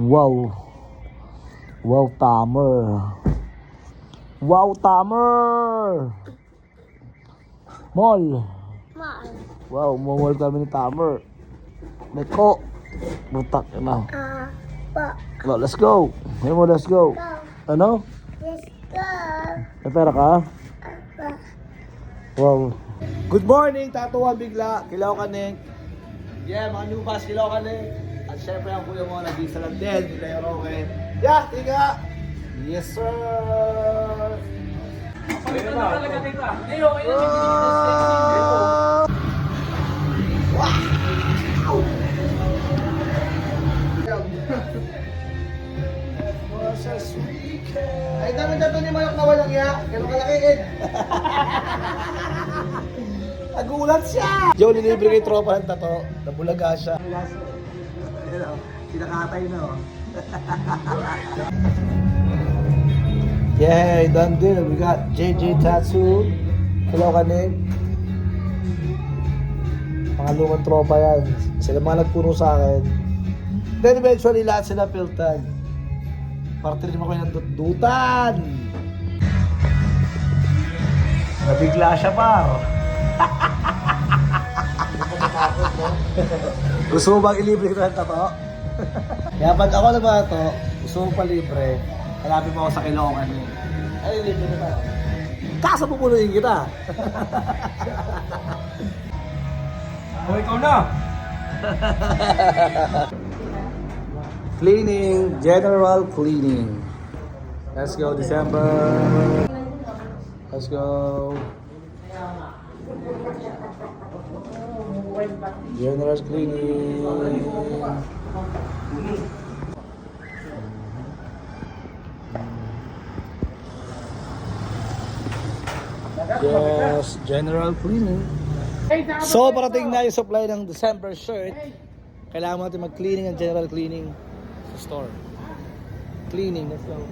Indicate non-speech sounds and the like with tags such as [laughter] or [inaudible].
Wow. Wow, tamer. Wow, tamer. Mall. Mall. Wow, mamall kami ni tamer. Neko. Butak na. Ah, pa. Well, let's go. Hey mo, let's go. Go. Ano? Let's go. May pera ka? Apa. Wow. Good morning, tatuwa bigla. Kilaw ka, Nick. Yeah, mga new bus, kilaw ka, Nick. At syempre, ang kuya mo, nag-isa lang din. Nila yung Roque. Yeah, tiga. Yes, sir. Oh! Was a sweet cat. Ay, dami dato ni Manok na walang ya. Ganun kalakiin. [laughs] Nagulat siya. Joe, nilibre kay tropa ng tato. Nabulaga siya. Ayun o, kinakatay na o. [laughs] Yay, done deal. We got JJ Tattoo. Hello kanig. Mga lumang tropa yan. Sila mga nagpuro sa akin. Then eventually lahat sila piltan. Parte rin ako ng dutan. Nabigla siya pa. [laughs] gusto mo bang ilibre ko ng tato? [laughs] Kaya pag ako nagbato, gusto mo pa libre, hanapin mo ako sa Kilongan mo. Ay, libre ko na. Kasa pupunuin kita. [laughs] O, ikaw na! [laughs] Cleaning, general cleaning. Let's go, December. Let's go. General cleaning. Yes, general cleaning. So, parating na yung supply ng December shirt. Kailangan natin mag-cleaning and general cleaning sa store. Cleaning, let's go.